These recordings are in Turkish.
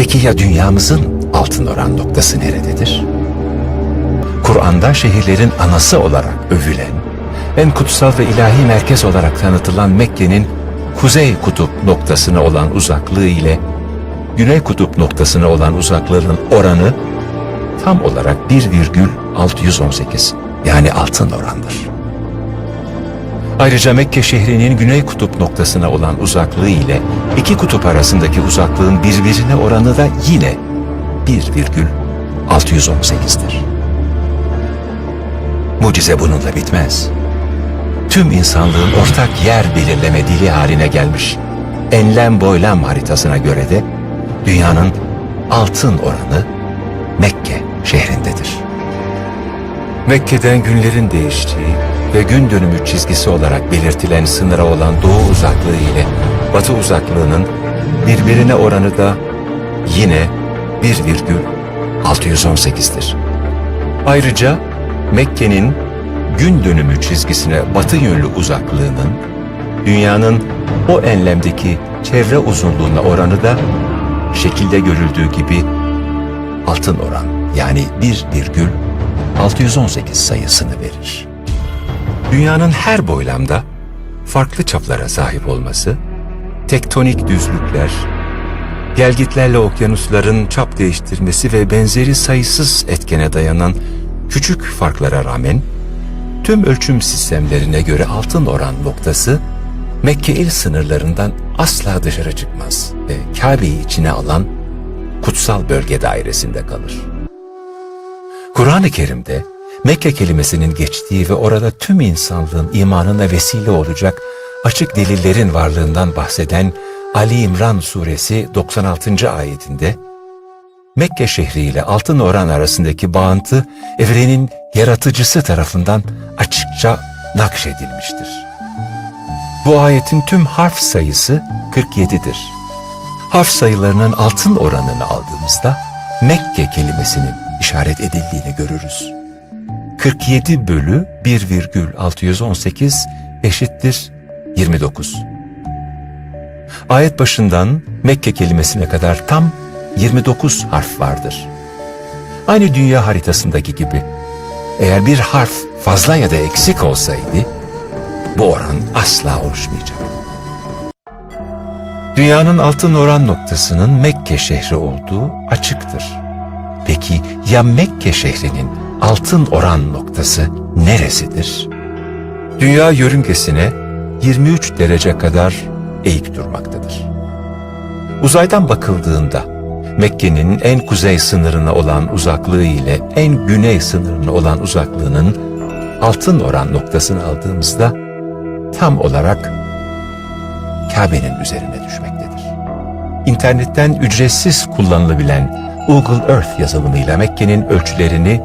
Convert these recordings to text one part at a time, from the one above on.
Peki ya dünyamızın altın oran noktası nerededir? Kur'an'da şehirlerin anası olarak övülen, en kutsal ve ilahi merkez olarak tanıtılan Mekke'nin kuzey kutup noktasına olan uzaklığı ile güney kutup noktasına olan uzaklığının oranı tam olarak 1,618 yani altın orandır. Ayrıca Mekke şehrinin güney kutup noktasına olan uzaklığı ile iki kutup arasındaki uzaklığın birbirine oranı da yine 1,618'dir. Mucize bununla bitmez. Tüm insanlığın ortak yer belirleme dili haline gelmiş enlem boylam haritasına göre de dünyanın altın oranı Mekke şehrindedir. Mekke'den günlerin değiştiği ve gün dönümü çizgisi olarak belirtilen sınıra olan doğu uzaklığı ile batı uzaklığının birbirine oranı da yine 1,618'dir. Ayrıca Mekke'nin gün dönümü çizgisine batı yönlü uzaklığının dünyanın o enlemdeki çevre uzunluğuna oranı da şekilde görüldüğü gibi altın oran yani 1,618 sayısını verir. Dünyanın her boylamda farklı çaplara sahip olması, tektonik düzlükler, gelgitlerle okyanusların çap değiştirmesi ve benzeri sayısız etkene dayanan küçük farklara rağmen tüm ölçüm sistemlerine göre altın oran noktası Mekke il sınırlarından asla dışarı çıkmaz ve Kabe'yi içine alan kutsal bölge dairesinde kalır. Kur'an-ı Kerim'de Mekke kelimesinin geçtiği ve orada tüm insanlığın imanına vesile olacak açık delillerin varlığından bahseden Ali İmran suresi 96. ayetinde Mekke şehri ile Altın Oran arasındaki bağıntı evrenin yaratıcısı tarafından açıkça nakşedilmiştir. Bu ayetin tüm harf sayısı 47'dir. Harf sayılarının altın oranını aldığımızda Mekke kelimesinin işaret edildiğini görürüz. 47 bölü 1,618 eşittir 29. Ayet başından Mekke kelimesine kadar tam 29 harf vardır. Aynı dünya haritasındaki gibi eğer bir harf fazla ya da eksik olsaydı bu oran asla oluşmayacak. Dünyanın altın oran noktasının Mekke şehri olduğu açıktır. Peki ya Mekke şehrinin altın oran noktası neresidir? Dünya yörüngesine 23 derece kadar eğik durmaktadır. Uzaydan bakıldığında Mekke'nin en kuzey sınırına olan uzaklığı ile en güney sınırına olan uzaklığının altın oran noktasını aldığımızda tam olarak Kabe'nin üzerine düşmektedir. İnternetten ücretsiz kullanılabilen Google Earth yazılımıyla Mekke'nin ölçülerini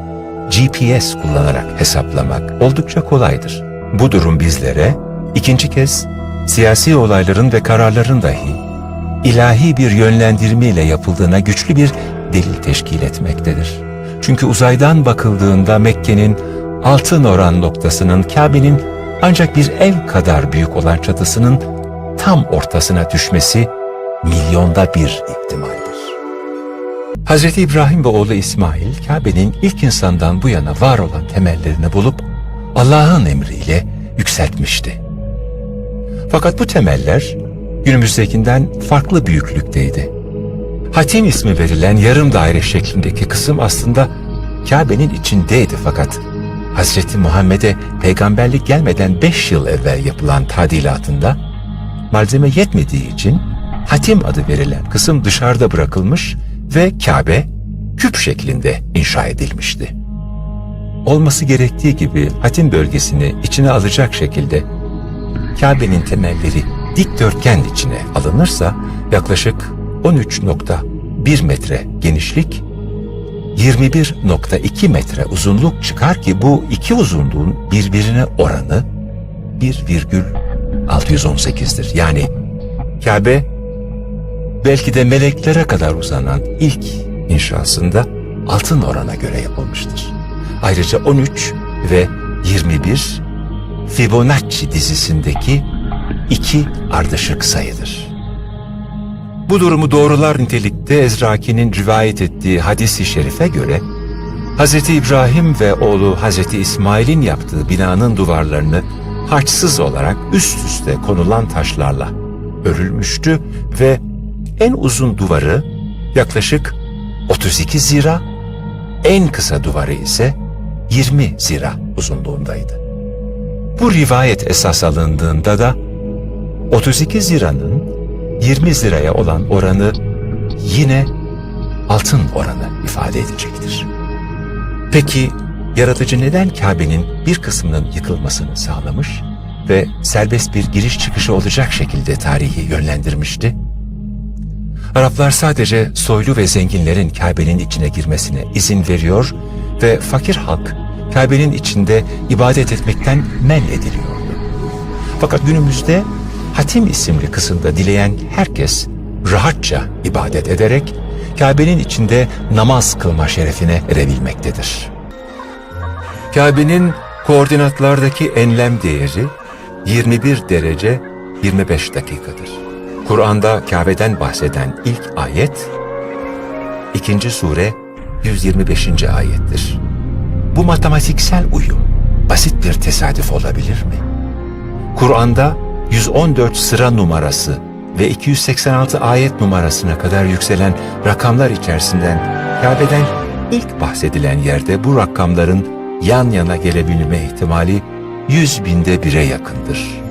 GPS kullanarak hesaplamak oldukça kolaydır. Bu durum bizlere ikinci kez siyasi olayların ve kararların dahi ilahi bir yönlendirme ile yapıldığına güçlü bir delil teşkil etmektedir. Çünkü uzaydan bakıldığında Mekke'nin altın oran noktasının Kabe'nin ancak bir ev kadar büyük olan çatısının tam ortasına düşmesi milyonda bir ihtimaldir. Hz. İbrahim ve oğlu İsmail, Kabe'nin ilk insandan bu yana var olan temellerini bulup Allah'ın emriyle yükseltmişti. Fakat bu temeller günümüzdekinden farklı büyüklükteydi. Hatim ismi verilen yarım daire şeklindeki kısım aslında Kabe'nin içindeydi fakat Hazreti Muhammed'e peygamberlik gelmeden beş yıl evvel yapılan tadilatında malzeme yetmediği için Hatim adı verilen kısım dışarıda bırakılmış ve Kabe küp şeklinde inşa edilmişti. Olması gerektiği gibi Hatim bölgesini içine alacak şekilde Kabe'nin temelleri dikdörtgen içine alınırsa yaklaşık 13.1 metre genişlik 21.2 metre uzunluk çıkar ki bu iki uzunluğun birbirine oranı 1,618'dir. Yani Kabe belki de meleklere kadar uzanan ilk inşasında altın orana göre yapılmıştır. Ayrıca 13 ve 21 Fibonacci dizisindeki iki ardışık sayıdır. Bu durumu doğrular nitelikte Ezraki'nin rivayet ettiği hadisi şerife göre, Hz. İbrahim ve oğlu Hz. İsmail'in yaptığı binanın duvarlarını harçsız olarak üst üste konulan taşlarla örülmüştü ve en uzun duvarı yaklaşık 32 zira, en kısa duvarı ise 20 zira uzunluğundaydı. Bu rivayet esas alındığında da 32 ziranın 20 ziraya olan oranı yine altın oranı ifade edecektir. Peki yaratıcı neden Kabe'nin bir kısmının yıkılmasını sağlamış ve serbest bir giriş çıkışı olacak şekilde tarihi yönlendirmişti? Araplar sadece soylu ve zenginlerin Kabe'nin içine girmesine izin veriyor ve fakir halk Kabe'nin içinde ibadet etmekten men ediliyordu. Fakat günümüzde Hatim isimli kısımda dileyen herkes rahatça ibadet ederek Kabe'nin içinde namaz kılma şerefine erebilmektedir. Kabe'nin koordinatlardaki enlem değeri 21 derece 25 dakikadır. Kur'an'da Kabe'den bahseden ilk ayet 2. sure 125. ayettir. Bu matematiksel uyum basit bir tesadüf olabilir mi? Kur'an'da 114 sıra numarası ve 286 ayet numarasına kadar yükselen rakamlar içerisinden Kabe'den ilk bahsedilen yerde bu rakamların yan yana gelebilme ihtimali 100 binde bire yakındır.